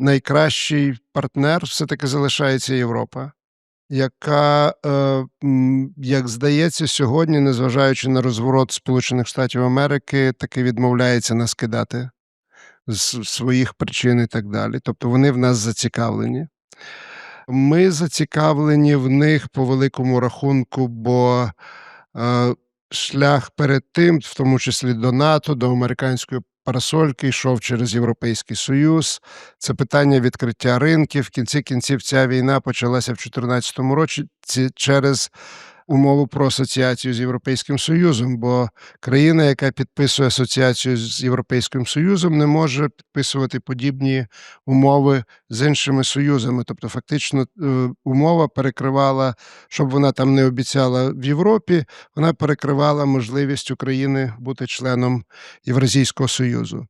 найкращий партнер все-таки залишається Європа, яка, е, як здається, сьогодні, незважаючи на розворот Сполучених Штатів Америки, таки відмовляється нас кидати з своїх причин і так далі. Тобто вони в нас зацікавлені. Ми зацікавлені в них по великому рахунку, бо е, шлях перед тим, в тому числі до НАТО, до американської парасольки, йшов через Європейський Союз. Це питання відкриття ринків. В кінці кінців ця війна почалася в 2014 році через умову про асоціацію з Європейським Союзом, бо країна, яка підписує асоціацію з Європейським Союзом, не може підписувати подібні умови з іншими союзами. Тобто, фактично, е, умова перекривала, щоб вона там не обіцяла в Європі, вона перекривала можливість України бути членом Євразійського Союзу.